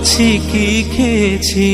আছি কি খেয়েছি?